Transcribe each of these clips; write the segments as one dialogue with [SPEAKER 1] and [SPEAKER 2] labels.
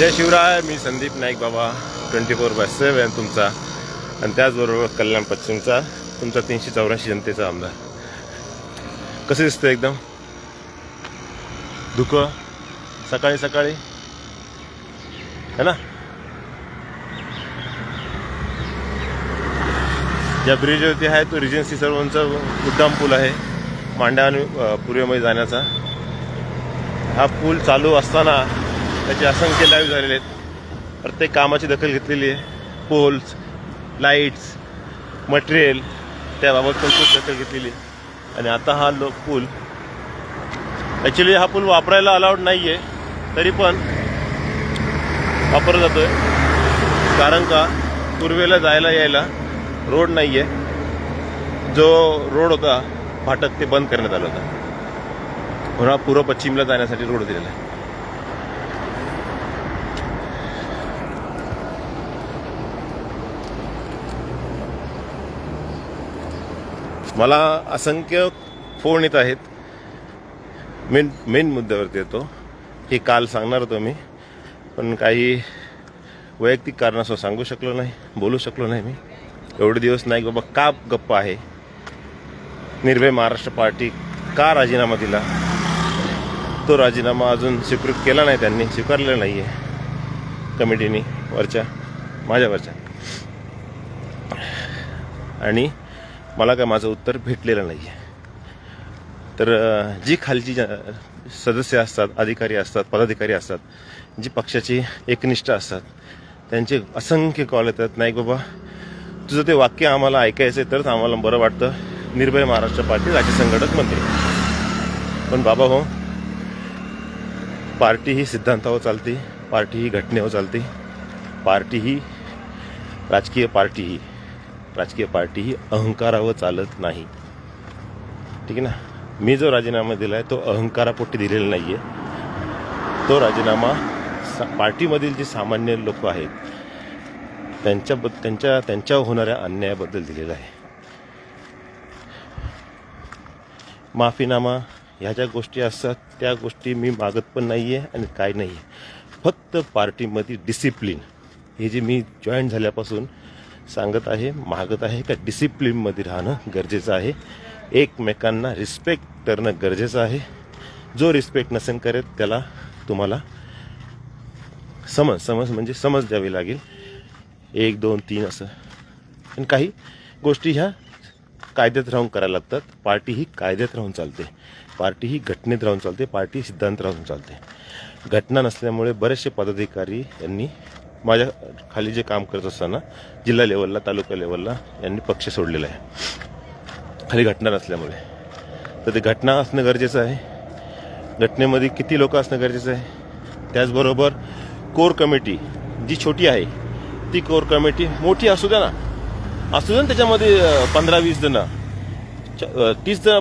[SPEAKER 1] जय शिवराय मी संदीप नाईक बाबा twenty four by seven तुमचा. आणि त्याचबरोबर कल्याण पश्चिमचा तुमचा तीनशे चौऱ्याऐंशी जनतेचा आमदार. कसं दिसतं एकदम? धुकं सकाळी सकाळी. है ना? ज्या ब्रिजवरती आहे तो रिजन्सी सर्वांचा उड्डाण पूल आहे. मांडा आणि पूर्वेमध्ये जाण्याचा. हा पूल चालू असताना त्याचे असंख्य लाईव्ह झालेले आहेत. प्रत्येक कामाची दखल घेतलेली आहे. पोल्स लाईट्स मटेरियल त्याबाबत पण खूप दखल घेतलेली आहे. आणि आता हा लो पूल ॲक्च्युली हा पूल वापरायला अलाउड नाही आहे तरी पण वापरला जातोय. कारण का? पूर्वेला जायला यायला रोड नाही आहे जो रोड होता फाटक ते बंद करण्यात आला होता. म्हणून हा पूर्व पश्चिमला जाण्यासाठी रोड दिलेला आहे. मला असंख्य फोन येत आहेत. मेन मेन मुद्द्यावरती येतो. हे काल सांगणार होतो मी पण काही वैयक्तिक कारणास्तव सांगू शकलो नाही बोलू शकलो नाही मी. एवढे दिवस नाही बाबा का गप्प आहे? निर्भय महाराष्ट्र पार्टी का राजीनामा दिला? तो राजीनामा अजून स्वीकृत केला नाही त्यांनी स्वीकारलेला नाही आहे कमिटीनी वरच्या माझ्यावरच्या. आणि मला काय माझं उत्तर भेटलेलं नाही आहे तर जी खालची ज- सदस्य असतात अधिकारी असतात पदाधिकारी असतात जी पक्षाची एकनिष्ठ असतात त्यांचे असंख्य कॉल येतात नाही बाबा तुझं ते वाक्य आम्हाला ऐकायचं आहे तरच आम्हाला बरं वाटतं. निर्भय महाराष्ट्र पार्टी राज्य संघटक मंत्री. पण बाबा हो पार्टी ही सिद्धांतावर चालते पार्टी ही घटनेवर चालते पार्टी ही राजकीय पार्टी ही. राजकीय पार्टी ही अहंकारावर चालत नाही. ठीक आहे ना? मी जो राजीनामा दिला आहे तो अहंकारापोटी दिलेला नाही आहे तो राजीनामा सा पार्टीमधील जे सामान्य लोक आहेत त्यांच्या त्यांच्या त्यांच्यावर होणाऱ्या अन्यायाबद्दल दिलेला आहे. माफीनामा ह्या ज्या गोष्टी असतात त्या गोष्टी मी मागत पण नाही आहे आणि काय नाही आहे फक्त पार्टीमध्ये डिसिप्लिन हे जे मी जॉईन झाल्यापासून सांगत आहे मागत आहे का डिसिप्लिनमध्ये राहणं गरजेचं आहे. एकमेकांना रिस्पेक्ट करणं गरजेचं आहे. जो रिस्पेक्ट नसेल करत त्याला तुम्हाला समज समज म्हणजे समज द्यावी लागेल. एक दोन तीन असं. आणि काही गोष्टी ह्या कायद्यात राहून करायला लागतात. पार्टी ही कायद्यात राहून चालते. पार्टी ही घटनेत राहून चालते. पार्टी सिद्धांत राहून चालते. घटना नसल्यामुळे बरेचसे पदाधिकारी यांनी माझ्या खाली जे काम करत असताना जिल्हा लेवलला तालुका लेवलला यांनी पक्ष सोडलेला आहे. खाली घटना नसल्यामुळे. तर ते घटना असणं गरजेचं आहे. घटनेमध्ये किती लोक असणं गरजेचं आहे? त्याचबरोबर कोर कमिटी जी छोटी आहे ती कोर कमिटी मोठी असू द्या ना. असू द्या ना त्याच्यामध्ये पंधरा वीस जण. च- तीस जण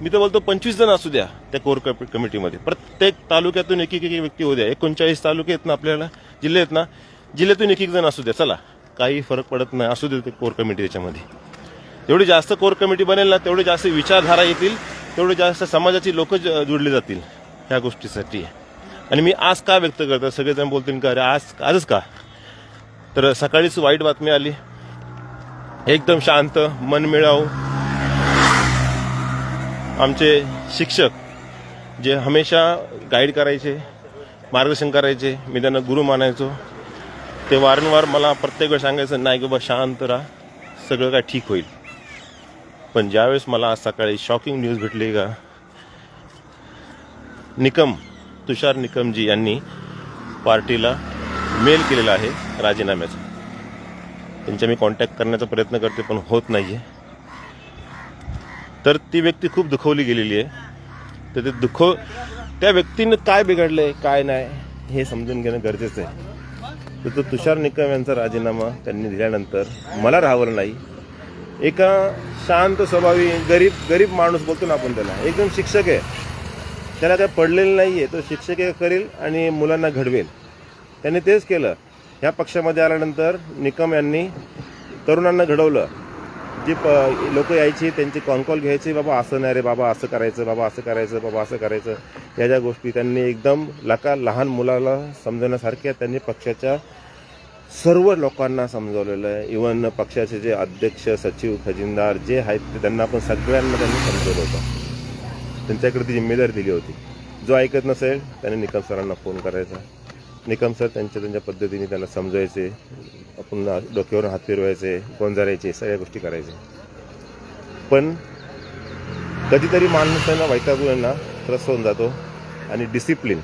[SPEAKER 1] मी तर बोलतो पंचवीस जण असू द्या त्या कोर कमिटीमध्ये. प्रत्येक तालुक्यातून एक एक एक व्यक्ती होऊ द्या. एकोणचाळीस तालुके आहेत ना आपल्याला जिल्हे आहेत ना. जिल्ह्यातून एक एक जण असू द्या चला. काही फरक पडत नाही असू दे ते कोर कमिटी त्याच्यामध्ये जेवढी जास्त कोर कमिटी बनेल ना तेवढे जास्त विचारधारा येतील तेवढे जास्त समाजाची लोक जुडली जातील ह्या गोष्टीसाठी. आणि मी आज का व्यक्त करतो सगळेजण बोलतील का अरे आज आजच का? तर सकाळीच वाईट बातमी आली. एकदम शांत मन मिळावू आमचे शिक्षक जे हमेशा गाईड करायचे मार्गदर्शन करायचे मी त्यांना गुरु मानायचो. ते वारंवार मला प्रत्येक वेळ सांगायचं नाही की बा शांत राहा. सगळं काय ठीक होईल. पण ज्यावेळेस मला आज सकाळी शॉकिंग न्यूज भेटली का निकम तुषार निकमजी यांनी पार्टीला मेल केलेला आहे राजीनाम्याचा. त्यांच्या मी कॉन्टॅक्ट करण्याचा प्रयत्न करते पण होत नाही आहे तर ती व्यक्ती खूप दुखवली गेलेली आहे. तर ते दुखव त्या व्यक्तीनं काय बिघडलं आहे काय नाही हे समजून घेणं गरजेचं आहे. तर तो तुषार निकम यांचा राजीनामा त्यांनी दिल्यानंतर मला राहावलं नाही. एका शांत स्वभावी गरीब गरीब माणूस बोलतो ना आपण त्याला. एकदम शिक्षक आहे. त्याला काय पडलेलं नाही आहे तो शिक्षक करेल आणि मुलांना घडवेल. त्यांनी तेच केलं. ह्या पक्षामध्ये आल्यानंतर निकम यांनी तरुणांना घडवलं. जे प लोक यायचे त्यांचे कॉन कॉल घ्यायचे बाबा असं नाही रे बाबा असं करायचं बाबा असं करायचं बाबा असं करायचं. या ज्या गोष्टी त्यांनी एकदम लका लहान मुलाला समजवण्यासारख्या त्यांनी पक्षाच्या सर्व लोकांना समजवलेलं आहे. इवन पक्षाचे जे अध्यक्ष सचिव खजिनदार जे आहेत ते त्यांना आपण सगळ्यांना त्यांनी समजवलं होतं. त्यांच्याकडे ती जिम्मेदारी दिली होती. जो ऐकत नसेल त्याने निकम सरांना फोन करायचा. निकम सर त्यांच्या त्यांच्या पद्धतीने त्यांना समजायचे आपण डोक्यावर हात फिरवायचे गोंजारायचे सगळ्या गोष्टी करायचे. पण कधीतरी माणूस आहे ना त्रस होऊन जातो आणि डिसिप्लिन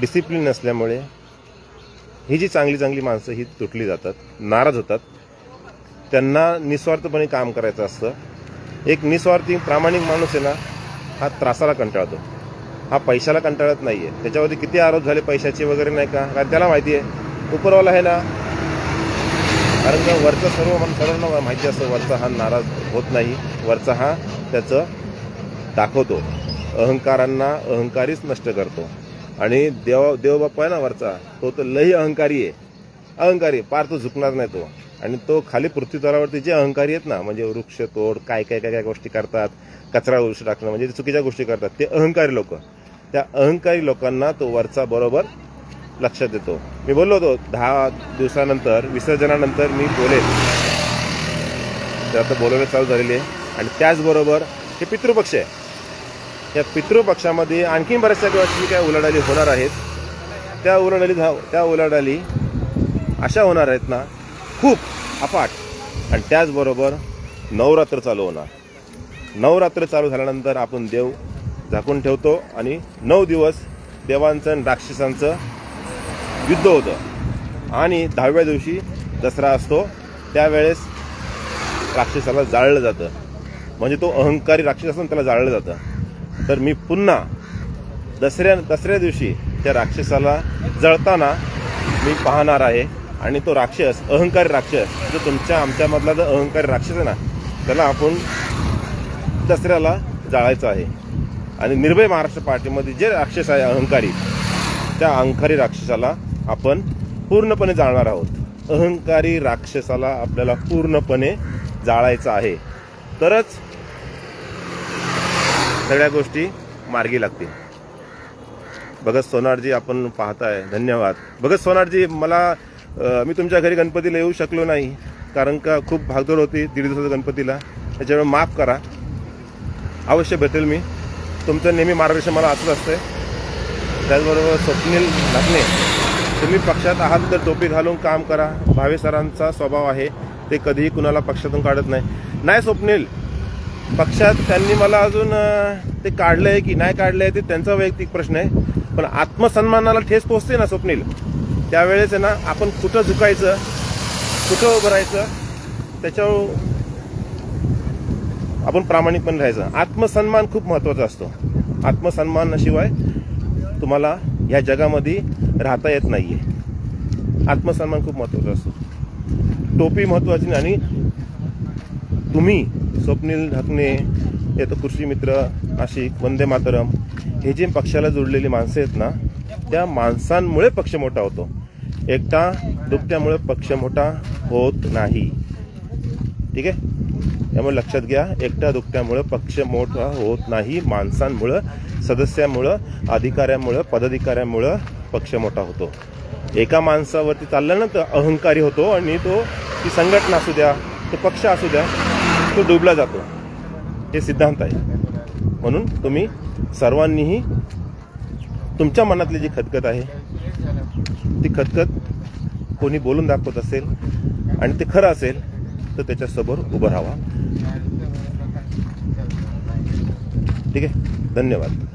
[SPEAKER 1] डिसिप्लिन नसल्यामुळे ही जी चांगली चांगली माणसं ही तुटली जातात नाराज होतात. त्यांना निस्वार्थपणे काम करायचं असतं. एक निस्वार्थी प्रामाणिक माणूस आहे ना हा त्रासाला कंटाळतो. हा पैशाला कंटाळत नाही आहे त्याच्यावरती किती आरोप झाले पैशाचे वगैरे नाही का? कारण त्याला माहिती आहे. उपरवाला आहे ना? कारण का वरचं सर्व सर्वांना माहिती असतं वरचा हा नाराज होत नाही. वरचा हा त्याचं दाखवतो. अहंकारांना अहंकारीच नष्ट करतो. आणि देव देवबाप्पा आहे ना वरचा तो तर लई अहंकारी आहे. अहंकारी पार तो झुकणार नाही तो. आणि तो खाली पृथ्वीतलावरती जे अहंकारी आहेत ना म्हणजे वृक्ष तोड काय काय काय काय गोष्टी करतात कचरा उलश टाकणं म्हणजे चुकीच्या गोष्टी करतात ते अहंकारी लोक. त्या अहंकारी लोकांना तो वरचा बरोबर लक्षात देतो. मी बोललो होतो दहा दिवसानंतर विसर्जनानंतर मी बोलेन. तर आता बोलवणं चालू झालेली आहे. आणि त्याचबरोबर हे पितृपक्ष आहे. या पितृपक्षामध्ये आणखी बऱ्याचशा गोष्टी काय उलाढाली होणार आहेत. त्या उलाढाली झा- त्या उलाढाली अशा होणार आहेत ना खूप अफाट आणि त्याचबरोबर नवरात्र चालू होणार. नवरात्र चालू झाल्यानंतर आपण देव झाकून ठेवतो आणि नऊ दिवस देवांचं आणि राक्षसांचं युद्ध होतं. आणि दहाव्या दिवशी दसरा असतो त्यावेळेस राक्षसाला जाळलं जातं. म्हणजे तो अहंकारी राक्षस असून त्याला जाळलं जातं. तर मी पुन्हा दसऱ्या दसऱ्या दिवशी त्या राक्षसाला जळताना मी पाहणार आहे. आणि तो राक्षस अहंकारी राक्षस जो तुमच्या आमच्यामधला जो अहंकारी राक्षस आहे ना त्याला आपण दसऱ्याला जाळायचं आहे. आणि निर्भय महाराष्ट्र पार्टीमध्ये जे राक्षस आहे अहंकारी त्या अहंकारी राक्षसाला आपण पूर्णपणे जाळणार आहोत. अहंकारी राक्षसाला आपल्याला पूर्णपणे जाळायचं आहे. तरच सगळ्या गोष्टी मार्गी लागतील. भगत सोनारजी आपण पाहताय. धन्यवाद. भगत सोनारजी मला मी तुमच्या घरी गणपतीला येऊ शकलो नाही कारण का खूप भागदौड होती दीड दिवसाच्या गणपतीला. त्याच्यामुळे माफ करा. अवश्य भेटेल मी. तुमचं नेहमी मार्गदर्शन मला असंच असतंय. त्याचबरोबर स्वप्नील नागणे तुम्ही पक्षात आहात तर टोपी घालून काम करा. भावे सरांचा स्वभाव आहे. ते कधीही कुणाला पक्षातून काढत नाही. नाही स्वप्नील पक्षात त्यांनी मला अजून ते ते काढलंय की नाही काढलंय ते त्यांचा वैयक्तिक प्रश्न आहे. पण आत्मसन्मानाला ठेस पोचते ना स्वप्नील. त्यावेळेस आहे ना आपण कुठं झुकायचं कुठं उभं राहायचं त्याच्यावर आपण प्रामाणिकपणे राहायचं. आत्मसन्मान खूप महत्त्वाचा असतो. आत्मसन्मानाशिवाय तुम्हाला ह्या जगामध्ये राहता येत नाही आहे आत्मसन्मान खूप महत्त्वाचा असतो. टोपी महत्वाची आणि तुम्ही स्वप्नील ढाकणे येतो कृषी मित्र नाशिक वंदे मातरम हे जे पक्षाला जोडलेली माणसं आहेत ना त्या माणसांमुळे पक्ष मोठा होतो. एकटा दुपट्यामुळे पक्ष मोठा होत नाही. ठीक आहे? त्यामुळे लक्षात घ्या एकट्या दुकट्यामुळं पक्ष मोठा होत नाही माणसांमुळं सदस्यामुळं अधिकाऱ्यामुळं पदाधिकाऱ्यामुळं पक्ष मोठा होतो. एका माणसावरती चाललं ना तर अहंकारी होतो आणि तो ती संघटना असू द्या तो पक्ष असू द्या तो डुबला जातो. हे सिद्धांत आहे. म्हणून तुम्ही सर्वांनीही तुमच्या मनातली जी खतखत आहे ती खतखत कोणी बोलून दाखवत असेल आणि ते खरं असेल तर त्याच्यासमोर उभं राहावा. ठीक आहे? धन्यवाद.